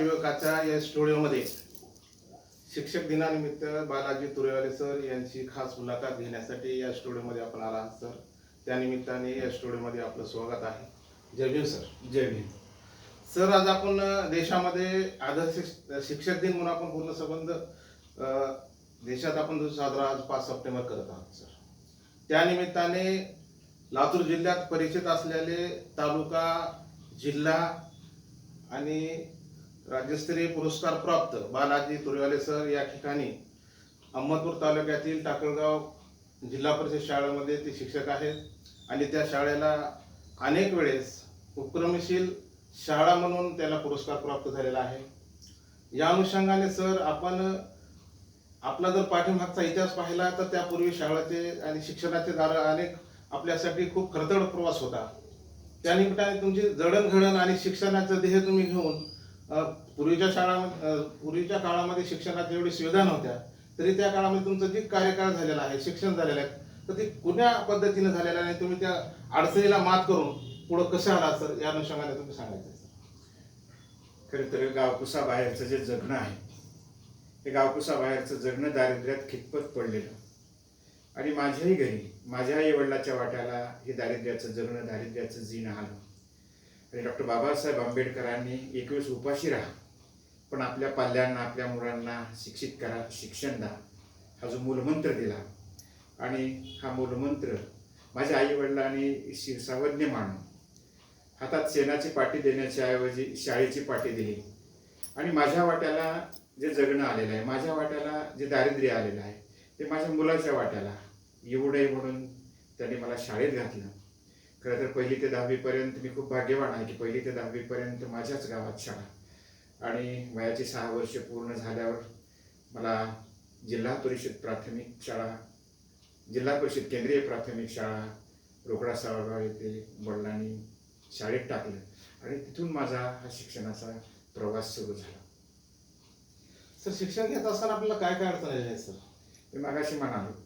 युवकाच्या या स्टुडिओमध्ये शिक्षक दिनानिमित्त बालाजी तुरेवाले सर यांची खास मुलाखत घेण्यासाठी या स्टुडिओमध्ये आपण आला आहात सर. त्यानिमित्ताने या स्टुडिओमध्ये आपलं स्वागत आहे. जय भीम सर. जय भीम. सर आज आपण देशामध्ये आदर्श शिक- शिक्षक दिन म्हणून आपण पूर्ण संबंध देशात आपण जो साजरा आज पाच सप्टेंबर करत आहोत सर. त्यानिमित्ताने लातूर जिल्ह्यात परिचित असलेले तालुका जिल्हा आणि राज्यस्तरीय पुरस्कार प्राप्त बालाजी तुरेवाले सर या ठिकाणी. अहमदपूर तालुक्यातील टाकळगाव जिल्हा परिषद शाळेमध्ये ते शिक्षक आहेत. आणि त्या शाळेला अनेक वेळेस उपक्रमशील शाळा म्हणून त्याला पुरस्कार प्राप्त झालेला आहे. या अनुषंगाने सर आपण आपला जर पाठीमागचा इतिहास पाहिला तर त्यापूर्वी शाळेचे आणि शिक्षणाचे दार अनेक आपल्यासाठी खूप खडतड प्रवास होता. त्या निमित्ताने तुमची जडणघडण आणि शिक्षणाचं ध्येय तुम्ही घेऊन पूर्वीच्या शाळामध्ये पूर्वीच्या काळामध्ये शिक्षणाच्या एवढी सुविधा नव्हत्या. तरी त्या काळामध्ये तुमचं जे कार्यकाळ झालेला आहे शिक्षण झालेलं आहे तर ते कुण्या पद्धतीने झालेलं आहे? तुम्ही त्या अडचणीला मात करून पुढं कसं आला सर? या अनुषंगाने तुम्ही सांगायचं खरं तर गावकुसा बाहेरचं जे जगणं आहे ते गावकुसा बाहेरचं जगणं दारिद्र्यात खितपत पडलेलं? आणि माझ्याही घरी माझ्या आई वडिलाच्या वाट्याला हे दारिद्र्याचं जगणं दारिद्र्याचं जीण आलं. आणि डॉक्टर बाबासाहेब आंबेडकरांनी एक वेळेस उपाशी राहा. पण आपल्या पाल्यांना आपल्या मुलांना शिक्षित करा शिक्षण द्या. हा जो मूलमंत्र दिला. आणि हा मूलमंत्र माझ्या आई वडिलांनी शिरसावज्ञ मानून हातात सेनाची पाठी देण्याच्या ऐवजी शाळेची पाठी दिली. आणि माझ्या वाट्याला जे जगणं आलेलं आहे माझ्या वाट्याला जे दारिद्र्य आलेलं आहे ते माझ्या मुलाच्या वाट्याला. येऊ नये म्हणून त्यांनी मला शाळेत घातलं. खरं तर पहिली ते दहावीपर्यंत मी खूप भाग्यवान आहे की पहिली ते दहावीपर्यंत माझ्याच गावात शाळा. आणि वयाची सहा वर्ष पूर्ण झाल्यावर मला जिल्हा परिषद प्राथमिक शाळा जिल्हा परिषद केंद्रीय प्राथमिक शाळा रोकडा सावळगाव येथे वडिलांनी शाळेत टाकलं. आणि तिथून माझा हा शिक्षणाचा प्रवास सुरू झाला. सर शिक्षण घेत असताना आपल्याला काय काय अडचण आहे सर? मी मागाशी म्हणालो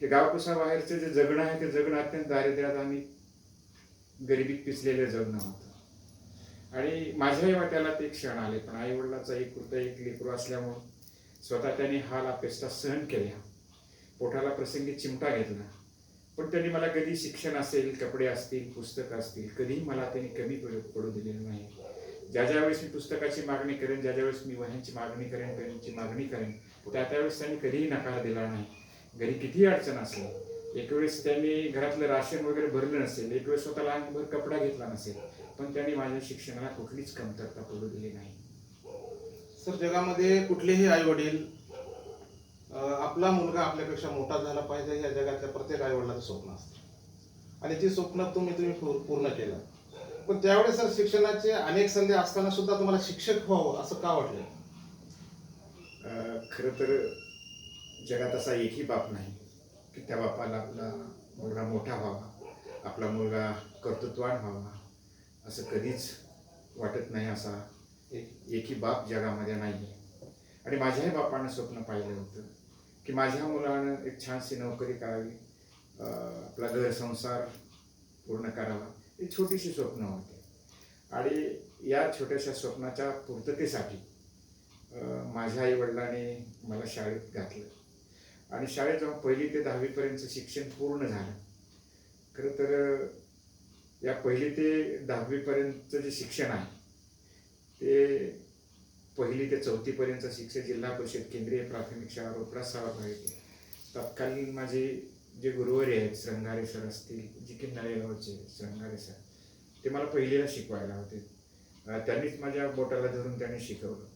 की गावकुसाबाहेरचं जे जगणं आहे ते जगणं अत्यंत दारिद्र्यात आम्ही गरिबीत पिचलेलं जगणं होतं. आणि माझ्याही वाट्याला ते क्षण आले पण आई वडिलाचा एक कृत्य एक लेकरू असल्यामुळं स्वतः त्यांनी हाल अपेष्टा सहन केल्या पोटाला प्रसंगी चिमटा घेतला. पण त्यांनी मला कधी शिक्षण असेल कपडे असतील पुस्तकं असतील कधीही मला त्यांनी कमी पडू पडू दिलेलं नाही. ज्या ज्या वेळेस मी पुस्तकाची मागणी करेन ज्या ज्या वेळेस मी वह्यांची मागणी करेन पेनची मागणी करेन त्या त्यावेळेस त्यांनी कधीही नकार दिला नाही. घरी कितीही अडचण असली एक वेळेस त्यांनी घरातलं राशन वगैरे भरलं नसेल एक वेळेस स्वतःला अंगभर कपडा घेतला नसेल पण त्यांनी माझ्या शिक्षणाला कुठलीच कमतरता पडू दिली नाही. सर जगामध्ये कुठलेही आई वडील आपला मुलगा आपल्यापेक्षा मोठा झाला पाहिजे या जगातल्या प्रत्येक आई वडिलाचं स्वप्न असतं. आणि ती स्वप्न तुम्ही तुम्ही पूर- पूर्ण केलं. पण त्यावेळेस सर शिक्षणाचे अनेक संधी असताना सुद्धा तुम्हाला शिक्षक व्हावं असं का वाटलं? अं, खरं तर जगात असा एकही बाप नाही की त्या बापाला आपला मुलगा मोठा व्हावा आपला मुलगा कर्तृत्वान व्हावा असं कधीच वाटत नाही असा एक एकही बाप जगामध्ये नाही. आहे आणि माझ्याही बापानं स्वप्न पाहिलं होतं की माझ्या मुलानं एक छानशी नोकरी करावी आपला घर संसार पूर्ण करावा ही छोटीशी स्वप्न होते. आणि या छोट्याशा स्वप्नाच्या पूर्ततेसाठी माझ्या आई वडिलांनी मला शाळेत घातलं. आणि शाळेत जाऊन पहिली ते दहावीपर्यंतचं शिक्षण पूर्ण झालं. खरं तर या पहिली ते दहावीपर्यंतचं जे शिक्षण आहे ते पहिली ते चौथीपर्यंतचं शिक्षण जिल्हा परिषद केंद्रीय प्राथमिक शाळा रोकडा सहा येते तत्कालीन माझे जे गुरुवारी आहेत श्रंगारे सर असतील जी की नळेगावचे श्रंगारे सर ते मला पहिलीला शिकवायला होते. त्यांनीच माझ्या बोटाला धरून त्यांनी शिकवलं.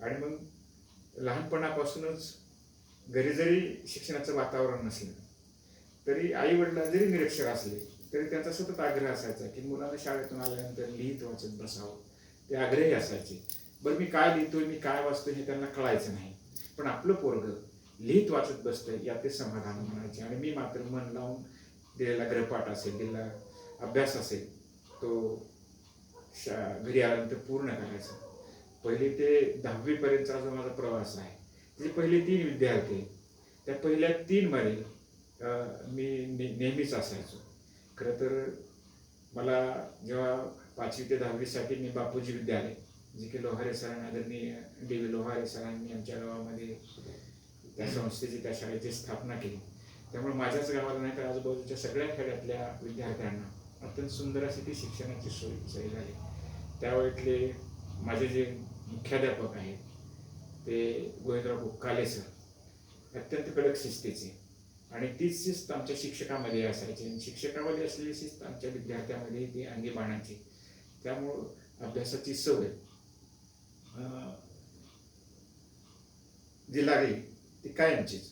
आणि मग लहानपणापासूनच घरी जरी शिक्षणाचं वातावरण नसलं तरी आई वडिला जरी निरक्षर असले तरी त्यांचा सतत आग्रह असायचा की मुलांना शाळेतून आल्यानंतर लिहित वाचत बसावं. ते आग्रही असायचे. बरं मी काय लिहितोय मी काय वाचतोय हे त्यांना कळायचं नाही. पण आपलं पोरग लिहित वाचत बसतंय यात ते समाधान म्हणायचे. आणि मी मात्र मन लावून दिलेला ग्रहपाठ असेल दिलेला अभ्यास असेल तो शा घरी आल्यानंतर पूर्ण करायचा. पहिली ते दहावीपर्यंतचा जो माझा प्रवास आहे जे पहिले तीन विद्यार्थी त्या पहिल्या तीनमध्ये मी ने- नेहमीच असायचो. खरं तर मला जेव्हा पाचवी ते दहावीसाठी मी बापूजी विद्यालय जे की लोहारे सरांनी आदरणीय डी व्ही लोहारे सरांनी आमच्या गावामध्ये त्या संस्थेची त्या शाळेची स्थापना केली. त्यामुळे माझ्याच गावाला नाही तर आजूबाजूच्या सगळ्या खेड्यातल्या विद्यार्थ्यांना अत्यंत सुंदर अशी ती शिक्षणाची सोय सोय झाली. त्यावेळेतले माझे जे मुख्याध्यापक आहेत ते गोविंदराव काले सर अत्यंत कडक शिस्तीचे. आणि तीच शिस्त आमच्या शिक्षकामध्ये असायची. आणि शिक्षकामध्ये असलेली शिस्त आमच्या विद्यार्थ्यामध्ये ती अंगी बाणायची त्यामुळं अभ्यासाची सवय जी लागली ती कायमचीच.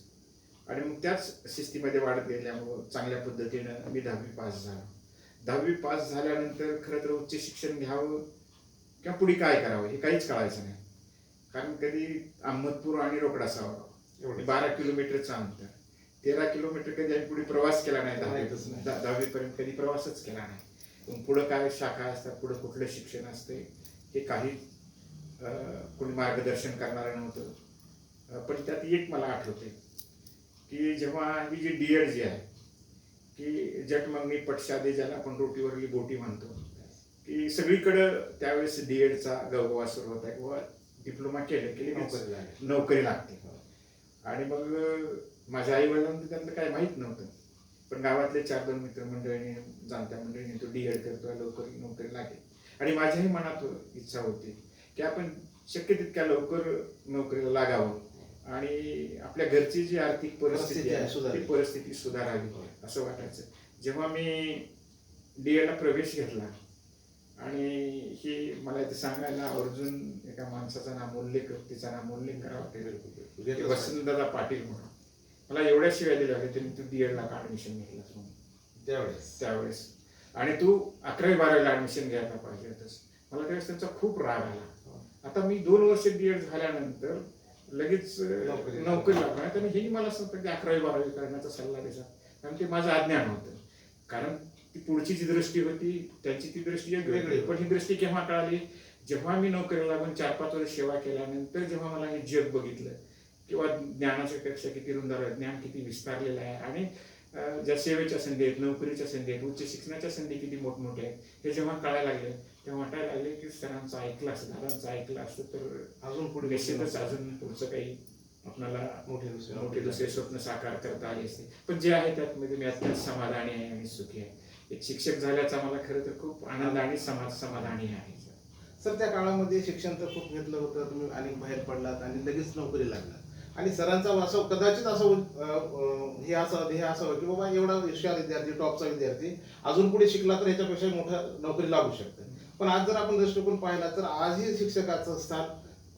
आणि मग त्याच शिस्तीमध्ये वाढत गेल्यामुळं चांगल्या पद्धतीनं मी दहावी पास झालो. दहावी पास झाल्यानंतर खरं तर उच्च शिक्षण घ्यावं किंवा पुढे काय करावं हे काहीच कळायचं नाही. कारण कधी अहमदपूर आणि रोकडा सावरा एवढे. बारा किलोमीटरचं अंतर तेरा किलोमीटर कधी आम्ही पुढे प्रवास केला नाही माहीतच नाही. दहावी दहावी पर्यंत कधी प्रवासच केला नाही. पुढं काय शाखा असतात पुढं कुठलं शिक्षण असते हे काही कोणी मार्गदर्शन करणारं नव्हतं. पण त्यात एक मला आठवते की जेव्हा ही जी डी एड जी आहे की जट मंगनी पटशादे ज्याला आपण रोटीवरली बोटी म्हणतो की सगळीकडं त्यावेळेस डी एडचा गवगवा सुरू होता. किंवा डिप्लोमा केलं की नोकरी लागली. नोकरी लागते आणि मग माझ्या आई वडिलांना त्यांना काही माहीत नव्हतं. पण गावातले चार दोन मित्रमंडळीने जाणत्या मंडळीने तो डी एड करतोय लवकर नोकरी लागेल. आणि माझ्याही मनात इच्छा होती की आपण शक्य तितक्या लवकर नोकरीला लागावं. आणि आपल्या घरची जी आर्थिक परिस्थिती आहे. ती परिस्थिती सुधारावी असं वाटायचं. जेव्हा मी डी एडला प्रवेश घेतला आणि ही मला इथे सांगायला आवर्जून एका माणसाचा नामोल्लेख व्यक्तीचा नामोल्लेख करावा ते घेतलं वसंतदादा पाटील म्हणून. मला एवढ्या शिवाय दिल्या होत्या त्यांनी तू डी एडला ऍडमिशन घेतलं म्हणून. त्यावेळेस? त्यावेळेस. आणि तू अकरावी बारावीला ऍडमिशन घ्यायला पाहिजे होतंस. मला त्यावेळेस त्यांचा खूप राग आला. आता मी दोन वर्ष डी एड झाल्यानंतर लगेच नोकरी. लागणार आणि हेही मला सांगतं की अकरावी बारावी करण्याचा सल्ला द्यायचा कारण ते माझं अज्ञान होतं. कारण ती पुढची जी दृष्टी होती त्यांची ती दृष्टी वेगळी. पण ही दृष्टी केव्हा कळाली? जेव्हा मी नोकरीला लागून चार पाच वर्ष सेवा केल्यानंतर जेव्हा मला हे जग बघितलं किंवा ज्ञानाच्या पेक्षा किती रुंदार आहे, ज्ञान किती विस्तारलेलं आहे आणि ज्या सेवेच्या संधी आहेत नोकरीच्या संधी आहेत उच्च शिक्षणाच्या संधी किती मोठमोठ्या आहेत हे जेव्हा कळायला लागले तेव्हा वाटायला लागले की सरांचं ऐकलं असतं दादांचं ऐकलं असतं तर अजून पुढे निश्चितच अजून पुढचं काही आपल्याला मोठे दुसरे मोठे दुसरे स्वप्न साकार करता आले असते. पण जे आहे त्यामध्ये मी अत्यंत समाधानी आहे आणि सुखी आहे. एक शिक्षक झाल्याचा मला खरं तर खूप आनंद आणि समाज समाधानी आहे. सर त्या काळामध्ये शिक्षण तर खूप घेतलं होतं तुम्ही आणि बाहेर पडलात आणि लगेच नोकरी लागलात. आणि सरांचा वासव कदाचित असं हे असं हे असं की बाबा एवढा हुशार विद्यार्थी टॉपचा विद्यार्थी अजून पुढे शिकला तर ह्याच्यापेक्षा मोठ्या नोकरी लागू शकते. पण आज जर आपण दृष्टिकोन पाहिला तर आजही शिक्षकाचं स्थान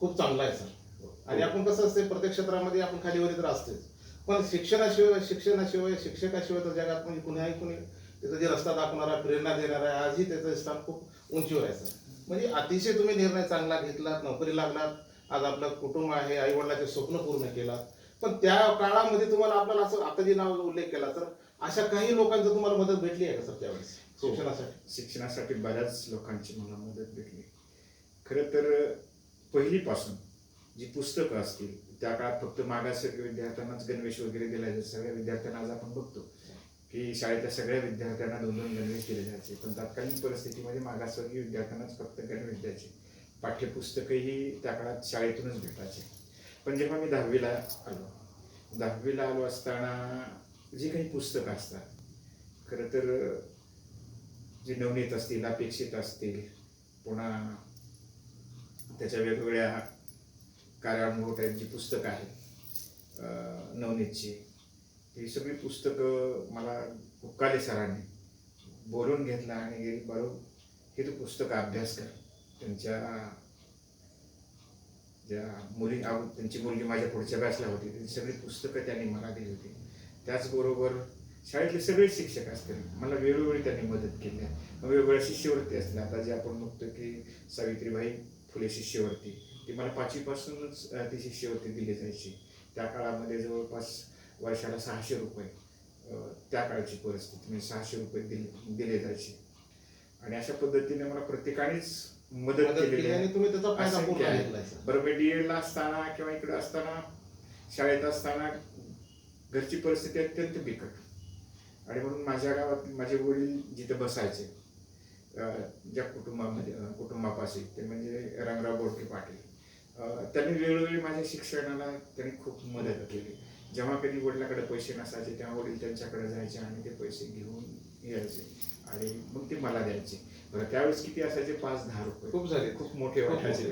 खूप चांगलं आहे सर. आणि आपण कसं असते प्रत्येक क्षेत्रामध्ये आपण खालीवरी तर असतेच. पण शिक्षणाशिवाय शिक्षणाशिवाय शिक्षकाशिवाय तर जगात म्हणजे कुणाही कुणी त्याचा जे रस्ता दाखवणारा प्रेरणा देणारा आहे आजही त्याचं स्थान खूप उंचीवर आहे सर. म्हणजे अतिशय तुम्ही निर्णय चांगला घेतलात नोकरी लागलात आज आपलं कुटुंब आहे आई वडिलाचे स्वप्न पूर्ण केलात. पण त्या काळामध्ये तुम्हाला आपल्याला असं आता जे नाव उल्लेख केला तर अशा काही लोकांचं तुम्हाला मदत भेटली आहे का सर त्यावेळेस? हो. शिक्षणासाठी. शिक्षणासाठी बऱ्याच लोकांची मला मदत भेटली. खरं तर पहिलीपासून जी पुस्तकं असतील त्या काळात फक्त मागासवर्गीय विद्यार्थ्यांनाच गणवेश वगैरे दिला जायचे सगळ्या विद्यार्थ्यांना आज आपण बघतो. की शाळेतल्या सगळ्या विद्यार्थ्यांना दोन दोन गणवेश दिले जायचे. पण तत्कालीन परिस्थितीमध्ये मागासवर्गीय विद्यार्थ्यांनाच फक्त गणवेश द्यायचे पाठ्यपुस्तकही त्या काळात शाळेतूनच भेटायचे. पण जेव्हा मी दहावीला आलो दहावीला आलो असताना जी काही पुस्तकं असतात खरं तर जे नवनीत असतील अपेक्षित असतील पुन्हा त्याच्या वेगवेगळ्या कार्यानुभव टाईप जी पुस्तकं आहेत नवनीतची. ही सगळी पुस्तकं मला हुक्काले सरांनी बोलून घेतला आणि गेली बाळू हे तू पुस्तकं अभ्यास कर. त्यांच्या ज्या मुली त्यांची मुलगी माझ्या पुढच्या बॅचला होती ती सगळी पुस्तकं त्यांनी मला दिली होती. त्याचबरोबर शाळेतले सगळे शिक्षक असतील. मला वेळोवेळी त्यांनी मदत केली. आहे मग वेगवेगळ्या शिष्यवृत्ती असतील. आता जे आपण बघतो की सावित्रीबाई फुले शिष्यवृत्ती ती मला पाचवीपासूनच ती शिष्यवृत्ती दिली जायची. त्या काळामध्ये जवळपास वर्षाला सहाशे रुपये त्या काळची परिस्थिती म्हणजे सहाशे रुपये दिले दिले जायचे. आणि अशा पद्धतीने मला प्रत्येकानेच मदत केलेली केली आहे. तुम्ही त्याचा फायदा पूर्ण एडला असताना किंवा इकडे असताना शाळेत असताना घरची परिस्थिती अत्यंत बिकट. आणि म्हणून माझ्या गावात माझे वडील जिथे बसायचे ज्या कुटुंबामध्ये कुटुंबापाशी ते म्हणजे रंगराव बोडके पाटील त्यांनी वेळोवेळी माझ्या शिक्षणाला त्यांनी खूप मदत केली. जेव्हा कधी वडिलाकडे पैसे नसायचे तेव्हा वडील त्यांच्याकडे जायचे आणि ते पैसे घेऊन यायचे आणि मग ते मला द्यायचे. बरं त्यावेळेस किती असायचे? पाच दहा रुपये. खूप झाले खूप मोठे वाटायचे.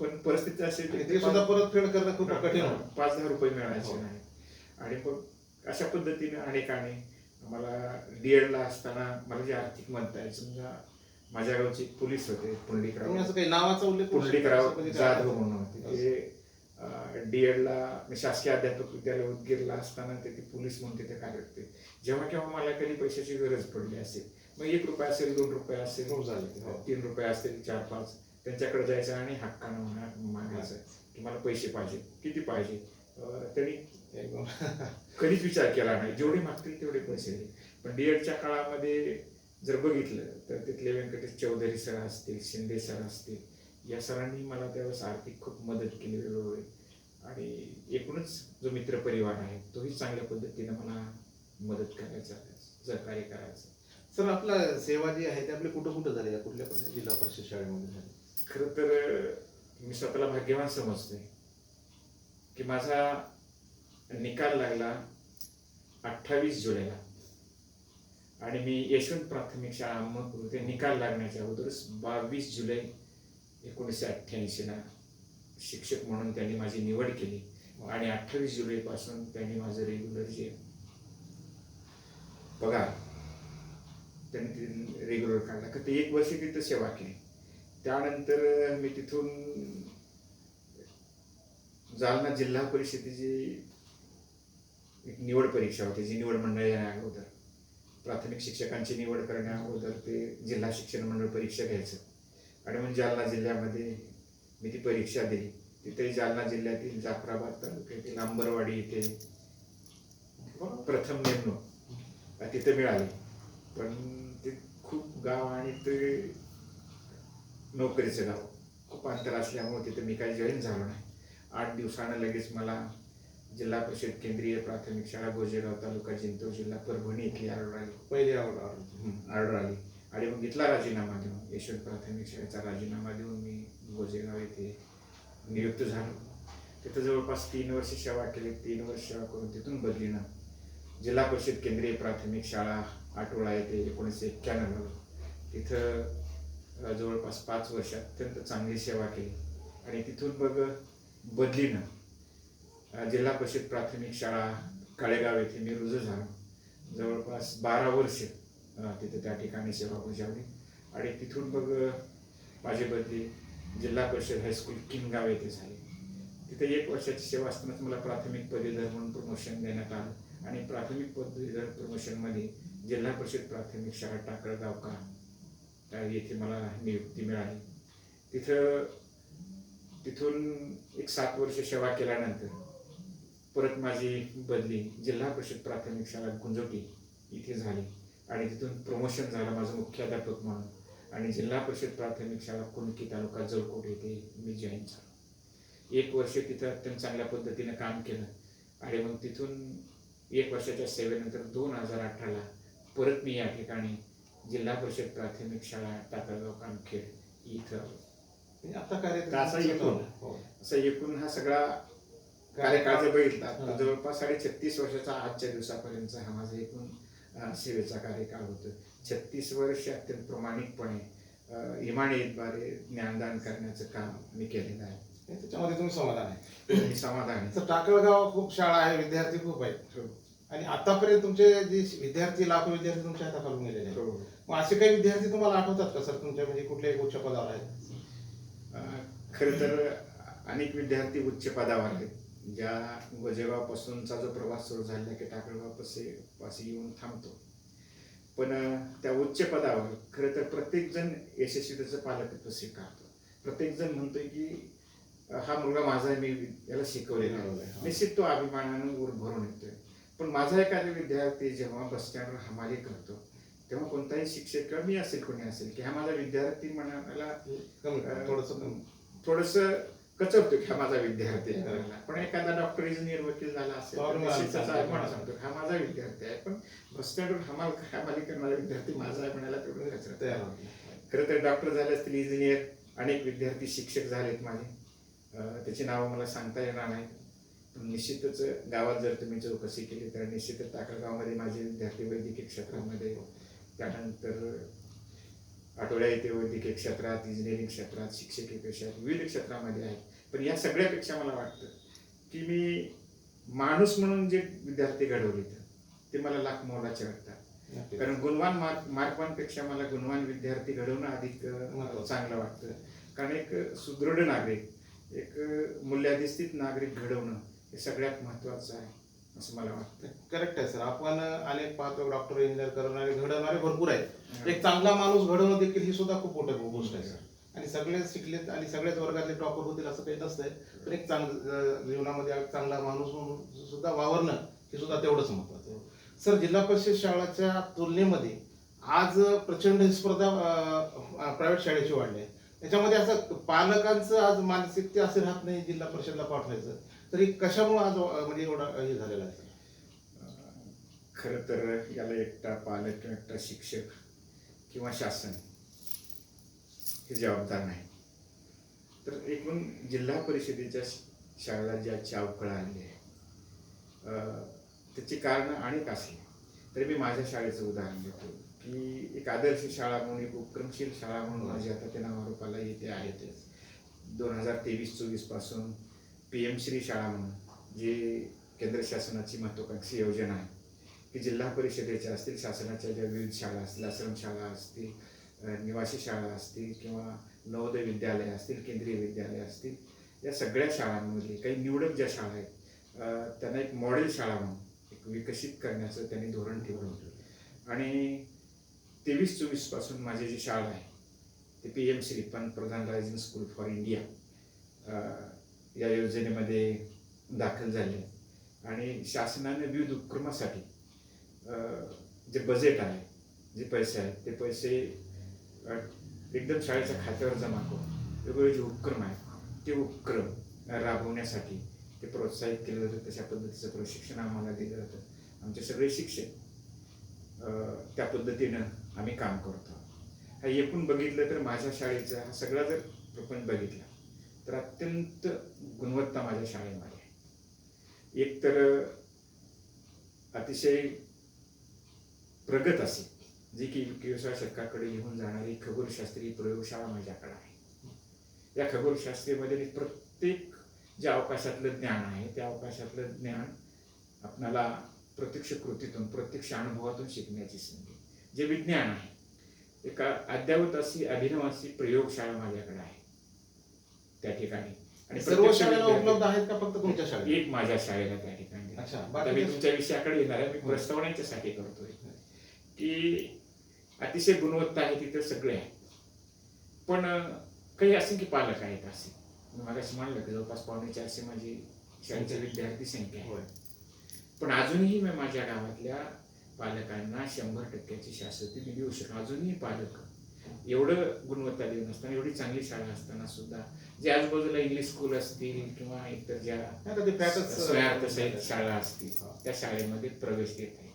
पण परिस्थिती अशी ते सुद्धा परतफेड करणं खूप कठीण पाच दहा रुपये मिळायचे हो. नाही. आणि मग अशा पद्धतीने अनेकाने मला डीएडला असताना मला जे आर्थिक मदत आहे समजा माझ्या गावचे पोलीस होते पुंडलिकराव. असं काही नावाचा उल्लेख? पुंडलिकराव जाधव? म्हणून होते. ते डीएडला शासकीय अध्यापक विद्यालय उदगीरला असताना ते ते पोलीस म्हणून तिथे कार्यरत होते. जेव्हा केव्हा मला कधी पैशाची गरज पडली असेल मग एक रुपये असेल दोन रुपये असेल हो. तीन रुपये असतील चार पाच त्यांच्याकडे जायचं आणि हक्कानं म्हणा- मागायचं की मला पैसे पाहिजे किती पाहिजे. त्यांनी कधीच विचार केला नाही जेवढे मागतील तेवढे पैसे दे. पण डीएडच्या काळामध्ये जर बघितलं तर तिथले व्यंकटेश चौधरी सर असतील शिंदे सर असतील या सरांनी मला त्यावेळेस आर्थिक खूप मदत केली वेळोवेळी. आणि एकूणच जो मित्रपरिवार आहे तोही चांगल्या पद्धतीनं मला मदत करायचा सहकार्य करायचं. सर आपला सेवा जी आहे ती आपली कुठं कुठं झाली? कुठल्या कुठल्या जिल्हा परिषद शाळेमध्ये झाली? खरं तर मी स्वतःला भाग्यवान समजतोय की माझा निकाल लागला अठ्ठावीस जुलैला. आणि मी यशवंत प्राथमिक शाळा ते निकाल लागण्याच्या अगोदरच बावीस जुलै एकोणीसशे अठ्ठ्याऐंशीला शिक्षक म्हणून त्यांनी माझी निवड केली. आणि अठ्ठावीस जुलैपासून त्यांनी माझं रेग्युलर जे पगार त्यांनी रेग्युलर काढला. का ते एक वर्ष तिथं सेवा केली. त्यानंतर मी तिथून जालना जिल्हा परिषदेची एक निवड परीक्षा होती जी निवड मंडळ अगोदर. प्राथमिक शिक्षकांची निवड करण्या अगोदर ते जिल्हा शिक्षण मंडळ परीक्षा घ्यायचं. आणि मग जालना जिल्ह्यामध्ये मी ती परीक्षा दिली. तिथे जालना जिल्ह्यातील जाफराबाद तालुक्यातील आंबरवाडी येथे प्रथम नेमणूक तिथे मिळाली. पण ते खूप गाव आणि ते नोकरीचं गाव खूप अंतर असल्यामुळे तिथे मी काही जॉईन झालो नाही. आठ दिवसानं लगेच मला जिल्हा परिषद केंद्रीय प्राथमिक शाळा गोजेगाव तालुका जिंतूर जिल्हा परभणी इथली ऑर्डर आली. पहिली ऑर्डर आली. आणि मग इथला राजीनामा देऊन यशवंत प्राथमिक शाळेचा राजीनामा देऊन मी गोजेगाव येथे नियुक्त झालो. तिथं जवळपास तीन वर्ष सेवा केली तीन वर्ष सेवा करून तिथून बदलीनं जिल्हा परिषद केंद्रीय प्राथमिक शाळा आठवडा येथे एकोणीसशे एक्क्याण्णव तिथं जवळपास पाच वर्ष अत्यंत चांगली सेवा केली. आणि तिथून मग बदलीनं ना जिल्हा परिषद प्राथमिक शाळा काळेगाव येथे मी रुजू झालो. जवळपास बारा वर्ष तिथं त्या ठिकाणी सेवा बजावली आणि तिथून मग माझे माझी बदली जिल्हा परिषद हायस्कूल किनगाव येथे झाली. तिथे एक वर्षाची सेवा असतानाच मला प्राथमिक पदवीधर म्हणून प्रमोशन देण्यात आलं. आणि प्राथमिक पदवीधर प्रमोशनमध्ये जिल्हा परिषद प्राथमिक शाळा टाकळगाव का येथे मला नियुक्ती मिळाली. तिथं तिथून एक सात वर्ष सेवा केल्यानंतर परत माझी बदली जिल्हा परिषद प्राथमिक शाळा गुंजोटी इथे झाली. आणि तिथून प्रमोशन झालं माझं मुख्याध्यापक म्हणून आणि जिल्हा परिषद प्राथमिक शाळा कुणकी तालुका जळकोट येथे मी जॉईन झालो एक वर्ष तिथं अत्यंत चांगल्या पद्धतीनं काम केलं आणि मग तिथून एक वर्षाच्या सेवेनंतर दोन हजार अठराला परत मी या ठिकाणी जिल्हा परिषद प्राथमिक शाळा टाकळगाव कामखेड इथं आलो. म्हणजे आता कार्य एकूण. हो. असं एकूण हा सगळा कार्यकाळ जर बघितला जवळपास साडे छत्तीस वर्षाचा आजच्या दिवसापर्यंत हा माझा एकूण सेवेचा कार्यकाळ होतो छत्तीस वर्ष अत्यंत प्रामाणिकपणे अं, इमानीद्वारे ज्ञानदान करण्याचं काम मी केलेलं आहे. त्याच्यामध्ये तुम्ही समाधान आहे. समाधान आहे. तर टाकळगाव खूप शाळा आहे विद्यार्थी खूप आहेत. हो. आणि आतापर्यंत तुमचे जे विद्यार्थी लाखो विद्यार्थी तुमच्या हाताखालून गेलेले आहेत. हो. मग असे काही विद्यार्थी तुम्हाला आठवतात का सर तुमच्या म्हणजे कुठल्याही उच्च पदावर आहेत? खरं तर अनेक विद्यार्थी उच्च पदावर आहेत. ज्या गोजेगावपासूनचा जो प्रवास सुरू झाला की टाकळगाव पसे येऊन थांबतो. पण त्या उच्च पदावर खरं तर प्रत्येकजण यशस्वीतेचं पालकत्व स्वीकारतो. प्रत्येकजण म्हणतोय की हा मुलगा माझा आहे, मी याला शिकवलेला आहे निश्चित तो अभिमानानं वर भरून येतोय. पण माझा एखादा विद्यार्थी जेव्हा बस स्टँडवर हमाली करतो तेव्हा कोणताही शिक्षक किंवा मी असेल कोणी असेल की हा माझा विद्यार्थी म्हणायला कमी थोडस थोडस कचरतो की हा माझा विद्यार्थी. पण एखादा डॉक्टर इंजिनियर वकील झाला असेल सांगतो. हा माझा विद्यार्थी आहे पण बस स्टँडवर हमाल हमाली करणारा विद्यार्थी माझा आहे म्हणायला तेवढं कचरा तयार होत नाही. खरं तर डॉक्टर झाले असतील इंजिनियर अनेक विद्यार्थी शिक्षक झालेत माझे त्याची नावं मला सांगता येणार नाही पण निश्चितच गावात जर तुम्ही चौकशी केली तर निश्चितच टाकळगावमध्ये माझे विद्यार्थी वैद्यकीय क्षेत्रामध्ये त्यानंतर आठवड्या येथे वैद्यकीय क्षेत्रात इंजिनिअरिंग क्षेत्रात शिक्षकीय पेशात विविध क्षेत्रामध्ये आहेत. पण या सगळ्यापेक्षा मला वाटतं की मी माणूस म्हणून जे विद्यार्थी घडवले ते मला लाख मोलाचे वाटतात. कारण गुणवान मार्क मार्कवानपेक्षा मला गुणवान विद्यार्थी घडवणं अधिक महत्त्वाचं. चांगलं वाटतं. कारण एक सुदृढ नागरिक एक मूल्याधिष्ठित नागरिक घडवणं हे सगळ्यात महत्त्वाचं आहे असं मला वाटतं. करेक्ट आहे सर. आपण अनेक पाहतो डॉक्टर इंजिनियर करणारे घडवणारे भरपूर आहेत. एक चांगला माणूस घडवणं देखील ही सुद्धा खूप मोठी गोष्ट आहे. सर आणि सगळेच शिकलेत आणि सगळ्याच वर्गातले टॉपर होतील असं काही नसतंय. पण एक चांगलं जीवनामध्ये एक चांगला माणूस म्हणून सुद्धा वावरणं हे सुद्धा तेवढंच महत्वाचं आहे. सर जिल्हा परिषद शाळाच्या तुलनेमध्ये आज प्रचंड स्पर्धा प्रायव्हेट शाळेची वाढली आहे. त्याच्यामध्ये असं पालकांचं आज मानसिकता असे राहत नाही जिल्हा परिषदला पाठवायचं. तरी कशामुळे आज म्हणजे एवढा हे झालेला आहे? खरं तर याला एकटा पालक एकटा शिक्षक किंवा शासन हे जबाबदार नाही. तर एकूण जिल्हा परिषदेच्या शाळेला ज्याची अवकळ आली आहे त्याची कारणं अनेक असली. तरी मी माझ्या शाळेचं उदाहरण देतो. की एक आदर्श शाळा म्हणून एक उपक्रमशील शाळा म्हणून माझी आता ते नावारूपाला येते आहेतच दोन हजार तेवीस चोवीसपासून पी एम श्री शाळा म्हणून जे केंद्र शासनाची महत्वाकांक्षी योजना आहे. की जिल्हा परिषदेच्या असतील शासनाच्या ज्या विविध शाळा असतील आश्रमशाळा असतील निवासी शाळा असतील किंवा नवोदय विद्यालय असतील केंद्रीय विद्यालय असतील या सगळ्या शाळांमध्ये काही निवडक ज्या शाळा आहेत त्यांना एक मॉडेल शाळा म्हणून एक विकसित करण्याचं त्यांनी धोरण ठेवलं होतं. आणि तेवीस चोवीसपासून माझी जी शाळा आहे ते पी एम श्री पंतप्रधान रायझिंग स्कूल फॉर इंडिया या योजनेमध्ये दाखल झाले आणि शासनाने विविध उपक्रमासाठी जे बजेट आहे जे पैसे आहेत ते पैसे एकदम शाळेच्या खात्यावर जमा करून वेगवेगळे जे उपक्रम आहेत ते उपक्रम राबवण्यासाठी ते प्रोत्साहित केलं जातं. तशा पद्धतीचं प्रशिक्षण आम्हाला दिलं जातं. आमचे सगळे शिक्षक त्या पद्धतीनं आम्ही काम करतो. हा एकूण बघितलं तर माझ्या शाळेचा हा सगळा जर प्रपंच बघितला तर अत्यंत गुणवत्ता माझ्या शाळेमध्ये एक तर अतिशय प्रगत असे. जी की एकविसाव्या शतकाकडे घेऊन जाणारी खगोलशास्त्रीय प्रयोगशाळा माझ्याकडे आहे. या खगोलशास्त्रीमध्ये मी प्रत्येक जे अवकाशातलं ज्ञान आहे त्या अवकाशातलं ज्ञान आपणाला प्रत्यक्ष कृतीतून प्रत्यक्ष अनुभवातून शिकण्याची संधी. जे विज्ञान आहे एका अद्यावत अशी अभिनव अशी प्रयोगशाळा माझ्याकडे आहे. त्या ठिकाणी. आणि सर्व शाळेला उपलब्ध आहेत का फक्त तुमच्या शाळेत एक माझ्या शाळेला त्या ठिकाणी. मी तुमच्या विषयाकडे येणार आहे. मी प्रस्तावनेच्यासाठी करतोय. की अतिशय गुणवत्ता आहे तिथे सगळे. आहे पण काही असे की पालक आहेत असे. मी मागाशी म्हणलं की जवळपास पावणे चारशे माझी शाळेची विद्यार्थी संख्या आहे. होय. पण अजूनही मी माझ्या गावातल्या पालकांना शंभर टक्क्याची शाश्वती मी देऊ शकतो अजूनही पालक एवढं गुणवत्ता देऊन असताना एवढी चांगली शाळा असताना सुद्धा जे आजूबाजूला इंग्लिश स्कूल असतील किंवा इतर ज्या शाळा असतील त्या शाळेमध्ये प्रवेश देत आहे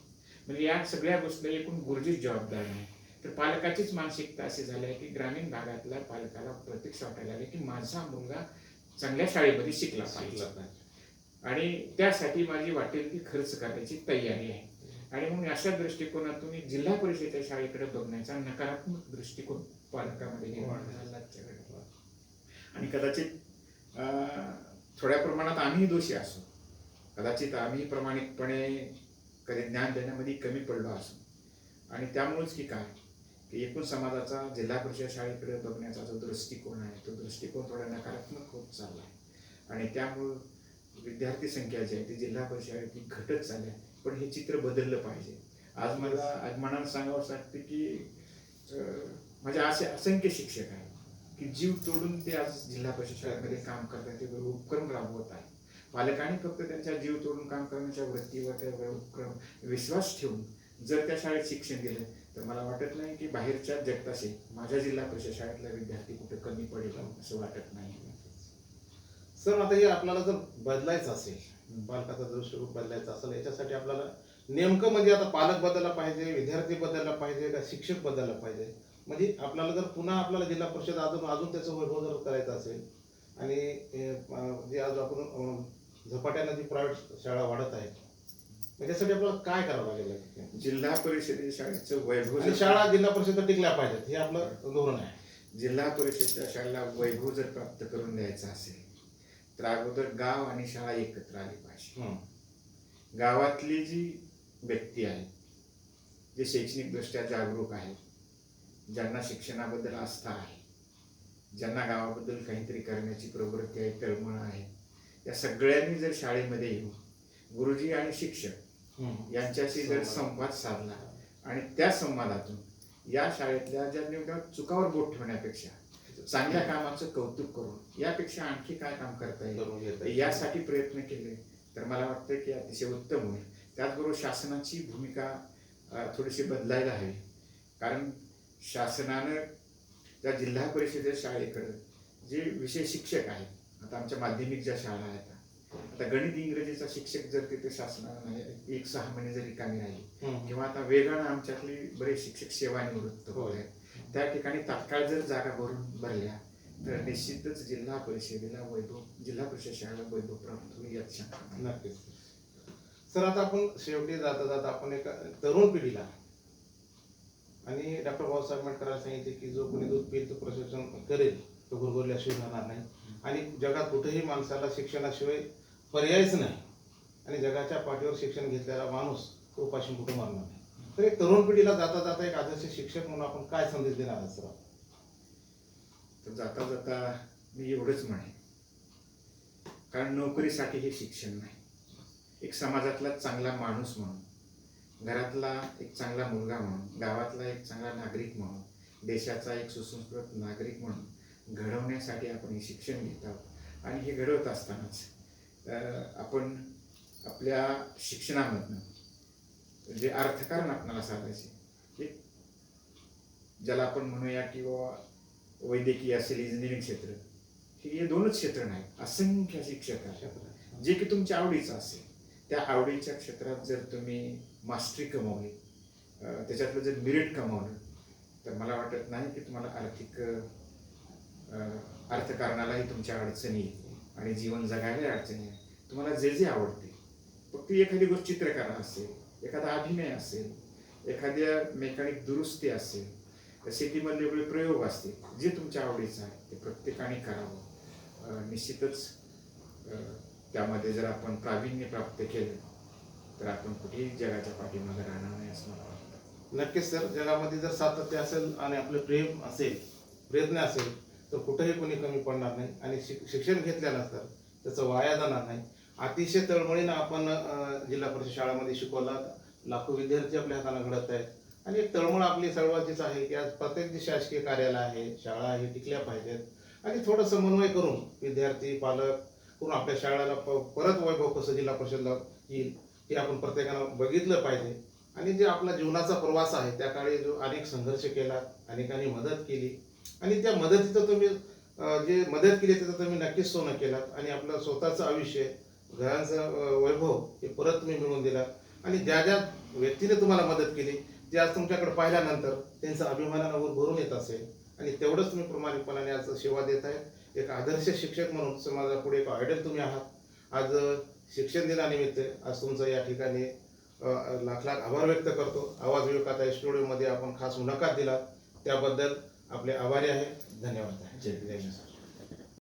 म्हणजे या सगळ्या गोष्टी एकूण गुरुजीच जबाबदार आहे. तर पालकाचीच मानसिकता अशी झाली आहे की ग्रामीण भागातल्या पालकाला प्रत्यक्ष वाटायला लागले की माझा मुलगा चांगल्या शाळेमध्ये शिकला पाहिजे. नाही. आणि त्यासाठी माझी वाटेल ती खर्च करायची तयारी आहे. आणि मग अशा दृष्टिकोनातून जिल्हा परिषदेच्या शाळेकडे बघण्याचा नकारात्मक दृष्टिकोन पालकामध्ये निर्माण झाला. आणि कदाचित अं, थोड्या प्रमाणात आम्ही दोषी असू. कदाचित आम्ही प्रामाणिकपणे कधी ज्ञान देण्यामध्ये कमी पडलो असं. आणि त्यामुळेच की काय? की एकूण समाजाचा जिल्हा परिषद शाळेकडे बघण्याचा जो दृष्टिकोन आहे तो दृष्टिकोन थोडा नकारात्मक होत चालला आहे. आणि त्यामुळं विद्यार्थी संख्या जी आहे ती जिल्हा परिषद शाळेत ती घटत चालली आहे पण हे चित्र बदललं पाहिजे. आज मला आज मनाला सांगावं वाटतं की माझ्या माझे असे असंख्य शिक्षक आहेत की जीव तोडून ते आज जिल्हा परिषद शाळेमध्ये काम करतात ते उपक्रम राबवत आहेत. पालकांनी फक्त त्यांच्या जीव तोडून काम करण्याच्या वृत्तीवर त्या उपक्रम विश्वास ठेवून जर त्या शाळेत शिक्षण दिलं तर मला वाटत नाही की बाहेरच्या जगताशी माझ्या जिल्हा परिषद शाळेतला विद्यार्थी कुठे कमी पडेल असं वाटत नाही. सर आता हे आपल्याला जर बदलायचं असेल पालकाचा दृष्टिकोन बदलायचा असेल याच्यासाठी आपल्याला नेमकं म्हणजे आता पालक बदलला पाहिजे विद्यार्थी बदलला पाहिजे का शिक्षक बदलला पाहिजे? म्हणजे आपल्याला जर पुन्हा आपल्याला जिल्हा परिषद अजून अजून त्याचं वैभव जर करायचं असेल आणि जे म्हणजे आज आपण झपाट्यानं जी प्रायव्हेट शाळा वाढत आहेत मग त्यासाठी आपल्याला काय करावं लागेल जिल्हा परिषदे शाळेचं वैभव शाळा जिल्हा परिषद टिकल्या पाहिजेत हे आपलं धोरण आहे. जिल्हा परिषदच्या शाळेला वैभव जर प्राप्त करून द्यायचं असेल तर अगोदर गाव आणि शाळा एकत्र आली पाहिजे. गावातली जी व्यक्ती आहे जे शैक्षणिकदृष्ट्या जागरूक आहेत ज्यांना शिक्षणाबद्दल आस्था आहे ज्यांना गावाबद्दल काहीतरी करण्याची प्रवृत्ती आहे तळमळ आहे या सगळ्यांनी जर शाळेमध्ये येऊन गुरुजी आणि शिक्षक हं. यांच्याशी जर संवाद. साधला आणि त्या संवादातून या शाळेतल्या ज्या नेमक्या चुकावर बोट ठेवण्यापेक्षा चांगल्या कामाचं कौतुक करून यापेक्षा आणखी काय काम करता येईल. यासाठी प्रयत्न केले. तर मला वाटतं की अतिशय उत्तम होईल. त्याचबरोबर शासनाची भूमिका थोडीशी बदलायला हवी. कारण शासनानं त्या जिल्हा परिषदेच्या शाळेकडं जे विषय शिक्षक आहेत आता आमच्या माध्यमिक ज्या शाळा आहेत आता गणित इंग्रजीचा शिक्षक जर तिथे शासनानं नाही, एक सहा महिने जर रिकामी राहिली हं. किंवा आता वेगानं आमच्यातली बरेच शिक्षक सेवानिवृत्त होत आहेत त्या ठिकाणी तात्काळ जर जागा भरून भरल्या तर निश्चितच जिल्हा परिषदेला वैभव जिल्हा परिषद शाळेला वैभव प्राप्त होईल यात शंका. नक्कीच सर आता आपण शेवटी जाता जाता आपण एका तरुण पिढीला आणि डॉक्टर बाबासाहेब आंबेडकरांनी सांगितले की जो कोणी दूध पिईल तो प्रशासन करेल तो गुरगुरल्याशिवाय राहणार नाही. आणि जगात कुठेही माणसाला शिक्षणाशिवाय पर्यायच नाही. आणि जगाच्या पाठीवर शिक्षण घेतलेला माणूस तो उपाशी कुठं मारणार नाही. तर एक तरुण पिढीला जाता जाता एक आदर्श शिक्षक म्हणून आपण काय संदेश देणार आहात सर? तर जाता जाता मी एवढंच म्हणेन. कारण नोकरीसाठी हे शिक्षण नाही. एक समाजातला चांगला माणूस म्हणून घरातला एक चांगला मुलगा म्हणून गावातला एक चांगला नागरिक म्हणून देशाचा एक सुसंस्कृत नागरिक म्हणून घडवण्यासाठी आपण हे शिक्षण घेत आहोत. आणि हे घडवत असतानाच आपण आपल्या शिक्षणामधनं जे अर्थकारण आपणाला साधायचे एक ज्याला आपण म्हणूया की बाबा वैद्यकीय असेल इंजिनिअरिंग क्षेत्र हे हे दोनच क्षेत्र नाही. असंख्य शिक्षक जे की तुमच्या आवडीचं असेल. त्या आवडीच्या क्षेत्रात जर तुम्ही मास्टरी कमवली त्याच्यातलं जर मिरिट कमावलं तर मला वाटत नाही की तुम्हाला आर्थिक अर्थकारणालाही तुमच्या अडचणी आणि जीवन जगायलाही अडचणी आहे तुम्हाला जे जे आवडते. फक्त एखादी गोष्ट चित्रकला असेल एखादा अभिनय असेल एखाद्या मेकॅनिक दुरुस्ती असेल शेतीमधले वेगळे प्रयोग असतील जे तुमच्या आवडीचं आहे ते प्रत्येकाने करावं. निश्चितच त्यामध्ये जर आपण प्रावीण्य प्राप्त केलं तर आपण कुठेही जगाच्या पाठीमागे राहणार नाही असं मला वाटतं. नक्कीच सर. जगामध्ये जर सातत्य असेल आणि आपलं प्रेम असेल प्रयत्न असेल तर कुठंही कोणी कमी पडणार नाही. आणि शिक शिक्षण घेतल्यानंतर त्याचं वाया जाणार नाही. अतिशय तळमळीनं आपण जिल्हा परिषद शाळेमध्ये शिकवला. लाखो विद्यार्थी आपल्या हाताने घडत आहेत. आणि एक तळमळ आपली सर्वांचीच आहे की आज प्रत्येक जे शासकीय कार्यालय आहे शाळा हे टिकल्या पाहिजेत. आणि थोडं समन्वय करून विद्यार्थी पालक करून आपल्या शाळेला प- परत वैभव कसं जिल्हा परिषदला येईल हे आपण प्रत्येकानं बघितलं पाहिजे. आणि जे आपला जीवनाचा प्रवास आहे त्या काळी जो अनेक संघर्ष केला अनेकांनी मदत केली आणि त्या मदतीचं तुम्ही जे मदत केली त्याचं तुम्ही नक्कीच सोनं केलात आणि आपलं स्वतःचं आयुष्य घरांचं वैभव हे परत तुम्ही मिळवून दिलात आणि ज्या ज्या व्यक्तीने तुम्हाला मदत केली ते आज तुमच्याकडे पाहिल्यानंतर त्यांचं अभिमानावर वर भरून येत असेल आणि तेवढंच तुम्ही प्रामाणिकपणाने आज सेवा देत आहेत. एक आदर्श शिक्षक म्हणून समाजापुढे एक आयडल तुम्ही आहात. आज शिक्षण दिनानिमित्त आज तुमचं या ठिकाणी लाख लाख आभार व्यक्त करतो. आवाज विवेकात स्टुडिओमध्ये आपण खास मुलाखत दिला त्याबद्दल आपले आभारी आहे. धन्यवाद. आहे जय जय